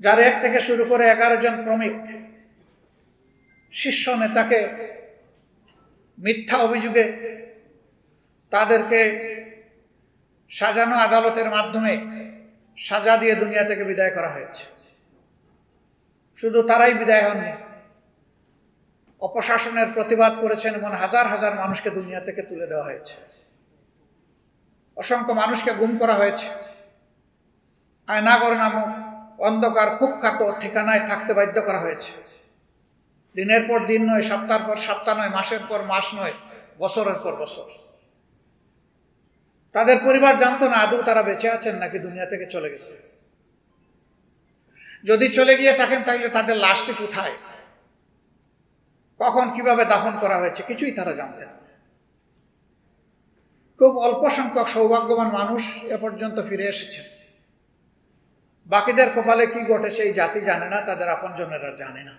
যার এক থেকে শুরু করে এগারো জন শ্রমিক, শীর্ষ নেতাকে মিথ্যা অভিযোগে তাদেরকে সাজানো আদালতের মাধ্যমে সাজা দিয়ে দুনিয়া থেকে বিদায় করা হয়েছে। শুধু তারাই বিদায় হননি, অপশাসনের প্রতিবাদ করেছেন এমন হাজার হাজার মানুষকে দুনিয়া থেকে তুলে দেওয়া হয়েছে। অসংখ্য মানুষকে গুম করা হয়েছে। আয়নাগর নামক অন্ধকার কুখ্যাত ঠিকানায় থাকতে বাধ্য করা হয়েছে। দিনের পর দিন নয় সপ্তাহ পর সপ্তাহ নয়, মাসের পর মাস নয়, বছরের পর বছর। তাদের পরিবার জানতো না আদৌ তারা বেঁচে আছেন নাকি দুনিয়া থেকে চলে গেছে। যদি চলে গিয়ে থাকেন, তাহলে তাদের লাশটি কোথায়? কখন কীভাবে দাফন করা হয়েছে, কিছুই তারা জানতেন খুব অল্প সংখ্যক সৌভাগ্যবান মানুষ এ পর্যন্ত ফিরে এসেছেন। বাকিদের কপালে কি ঘটেছে এই জাতি জানে না, তাদের আপনজনেরা জানে না।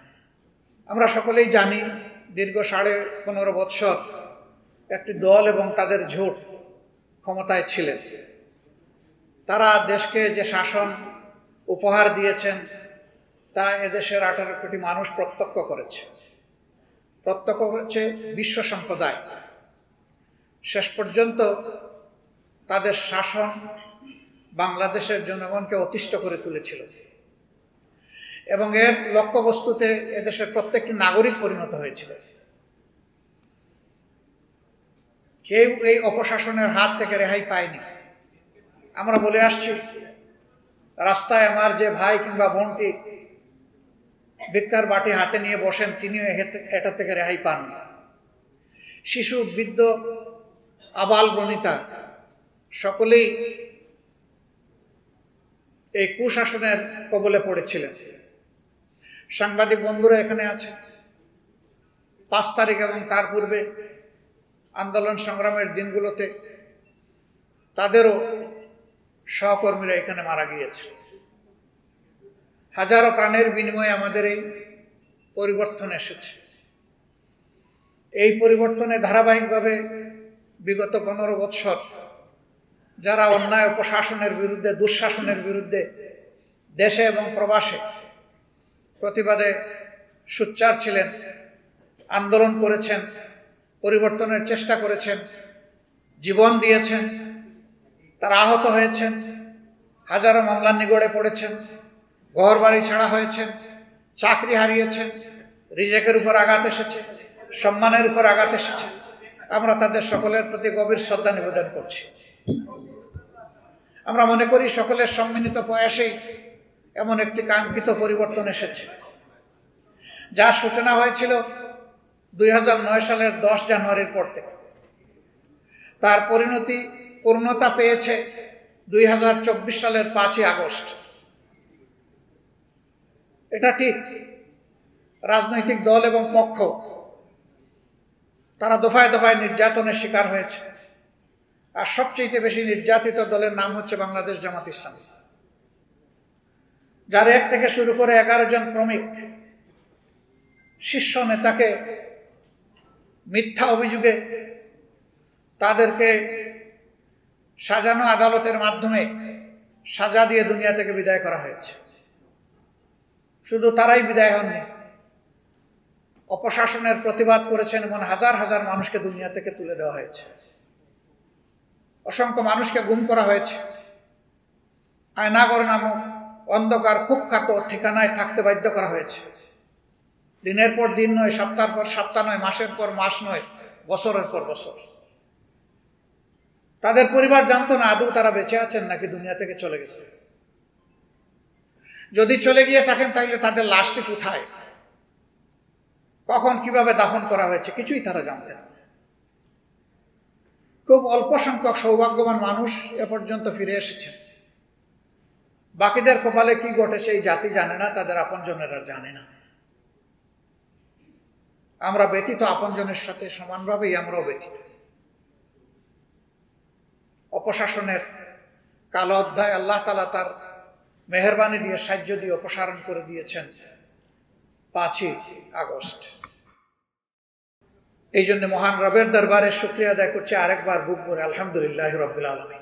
আমরা সকলেই জানি, দীর্ঘ সাড়ে পনেরো বৎসর একটি দল এবং তাদের ঝোট ক্ষমতায় ছিলেন। তারা দেশকে যে শাসন উপহার দিয়েছেন, তা এদেশের আঠারো কোটি মানুষ প্রত্যক্ষ করেছে। প্রত্যক্ষ করেছে বিশ্ব সম্প্রদায়। শেষ পর্যন্ত তাদের শাসন বাংলাদেশের জনগণকে অতিষ্ঠ করে তুলেছিল। এবং এর লক্ষ্যবস্তুতে এদেশের প্রত্যেকটি নাগরিক পরিণত হয়েছিল। কেউ এই অপশাসনের হাত থেকে রেহাই পায়নি। আমরা বলে আসছি, রাস্তায় আমার যে ভাই কিংবা বোনটি ভিক্ষার বাটি হাতে নিয়ে বসেন, তিনিও এটা থেকে রেহাই পান শিশু, বৃদ্ধ, আবাল বনিতা, সকলেই এই কুশাসনের কবলে পড়েছিলেন। সাংবাদিক বন্ধুরা এখানে আছে পাঁচ তারিখ এবং তার পূর্বে আন্দোলন সংগ্রামের দিনগুলোতে তাদেরও সহকর্মীরা এখানে মারা গিয়েছে হাজারো প্রাণের বিনিময়ে আমাদের এই পরিবর্তন এসেছে। এই পরিবর্তনে ধারাবাহিকভাবে বিগত পনেরো বৎসর যারা অন্যায় প্রশাসনের বিরুদ্ধে, দুঃশাসনের বিরুদ্ধে দেশে এবং প্রবাসে প্রতিবাদে সুচ্চার ছিলেন, আন্দোলন করেছেন, পরিবর্তনের চেষ্টা করেছেন, জীবন দিয়েছেন, তারা আহত হয়েছেন, হাজারো মামলার নিগড়ে পড়েছেন ঘর বাড়ি ছাড়া হয়েছেন, চাকরি হারিয়েছেন, রিজেকের উপর আঘাত এসেছে, সম্মানের উপর আঘাত এসেছে। আমরা তাদের সকলের প্রতি গভীর শ্রদ্ধা নিবেদন করছি। আমরা মনে করি সকলের সম্মিলিত প্রয়াসেই এমন একটি কাঙ্ক্ষিত পরিবর্তন এসেছে। যার সূচনা হয়েছিল দুই হাজার নয় সালের দশ জানুয়ারির পর থেকে। তার পরিণতি, পূর্ণতা পেয়েছে দুই হাজার চব্বিশ সালের পাঁচই আগস্ট। এটা ঠিক, রাজনৈতিক দল এবং পক্ষ তারা দফায় দফায় নির্যাতনের শিকার হয়েছে। আর সবচেয়ে বেশি নির্যাতিত দলের নাম হচ্ছে বাংলাদেশ জামাত ইসলাম। যার এক থেকে শুরু করে এগারো জন শ্রমিক শীর্ষ নেতাকে মিথ্যা অভিযোগে তাদেরকে সাজানো আদালতের মাধ্যমে সাজা দিয়ে দুনিয়া থেকে বিদায় করা হয়েছে। শুধু তারাই বিদায় হননি, অপশাসনের প্রতিবাদ করেছেন এমন হাজার হাজার মানুষকে দুনিয়া থেকে তুলে দেওয়া হয়েছে। অসংখ্য মানুষকে গুম করা হয়েছে। আয়নাগর নামক অন্ধকার কুখ্যাত ঠিকানায় থাকতে বাধ্য করা হয়েছে। দিনের পর দিন নয় সপ্তাহ পর সপ্তাহ নয়, মাসের পর মাস নয়, বছরের পর বছর। তাদের পরিবার জানতো না, আদৌ তারা বেঁচে আছেন নাকি দুনিয়া থেকে চলে গেছে। যদি চলে গিয়ে থাকেন, তাহলে তাদের লাশটি কোথায়? কখন কীভাবে দাফন করা হয়েছে, কিছুই তারা জানতেন না। খুব অল্প সংখ্যক সৌভাগ্যবান মানুষ এ পর্যন্ত ফিরে এসেছেন। বাকিদের কপালে কি ঘটেছে এই জাতি জানে না, তাদের আপনজনেরা জানে না। আমরা ব্যতীত আপনজনের সাথে সমানভাবেই আমরাও ব্যতীত। অপশাসনের কালো অধ্যায় আল্লাহ তালা তার মেহরবানি দিয়ে সাহায্য দিয়ে অপসারণ করে দিয়েছেন পাঁচই আগস্ট। এই জন্য মহান রবের দরবারে শুক্রিয়া আদায় করছে। আরেকবার বুক করে আলহামদুলিল্লাহ রবিল আলমী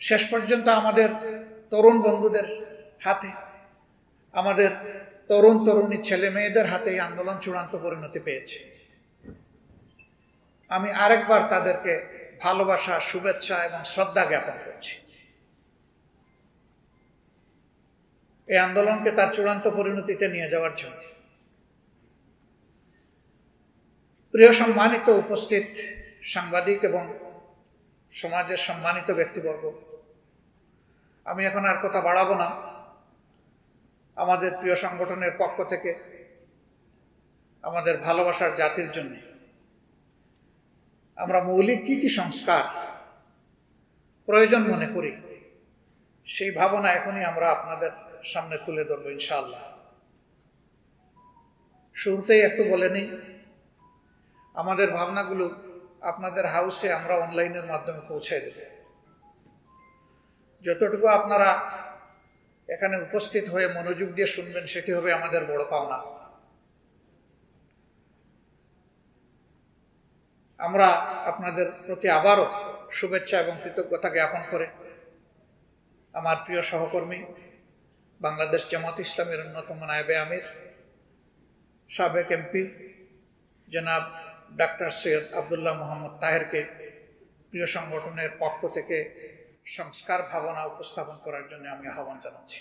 শেষ পর্যন্ত আমাদের তরুণ বন্ধুদের হাতে, আমাদের তরুণ তরুণী ছেলে মেয়েদের হাতে এই আন্দোলন চূড়ান্ত পরিণতি পেয়েছে। আমি আরেকবার তাদেরকে ভালোবাসা, শুভেচ্ছা এবং শ্রদ্ধা জ্ঞাপন করছি। এই আন্দোলনকে তার চূড়ান্ত পরিণতিতে নিয়ে যাওয়ার জন্য। প্রিয় সম্মানিত উপস্থিত সাংবাদিক এবং সমাজের সম্মানিত ব্যক্তিবর্গ, আমি এখন আর কথা বাড়াবো না। আমাদের প্রিয় সংগঠনের পক্ষ থেকে আমাদের ভালোবাসার জাতির জন্য আমরা মৌলিক কি কি সংস্কার প্রয়োজন মনে করি, সেই ভাবনা এখনই আমরা আপনাদের সামনে তুলে ধরবো ইনশাআল্লাহ। শুরুতেই একটু বলে নিই আমাদের ভাবনাগুলো আপনাদের হাউসে আমরা অনলাইনের মাধ্যমে পৌঁছে দেব। যতটুকু আপনারা এখানে উপস্থিত হয়ে মনোযোগ দিয়ে শুনবেন, সেটি হবে আমাদের বড় পাওনা। আমরা আপনাদের প্রতি আবারও শুভেচ্ছা এবং কৃতজ্ঞতা জ্ঞাপন করে আমার প্রিয় সহকর্মী, বাংলাদেশ জামাত ইসলামের অন্যতম নায়েবে আমির, সাবেক এমপি জনাব ডাক্তার সৈয়দ আবদুল্লাহ মোহাম্মদ তাহেরকে প্রিয় সংগঠনের পক্ষ থেকে সংস্কার ভাবনা উপস্থাপন করার জন্য আমি আহ্বান জানাচ্ছি।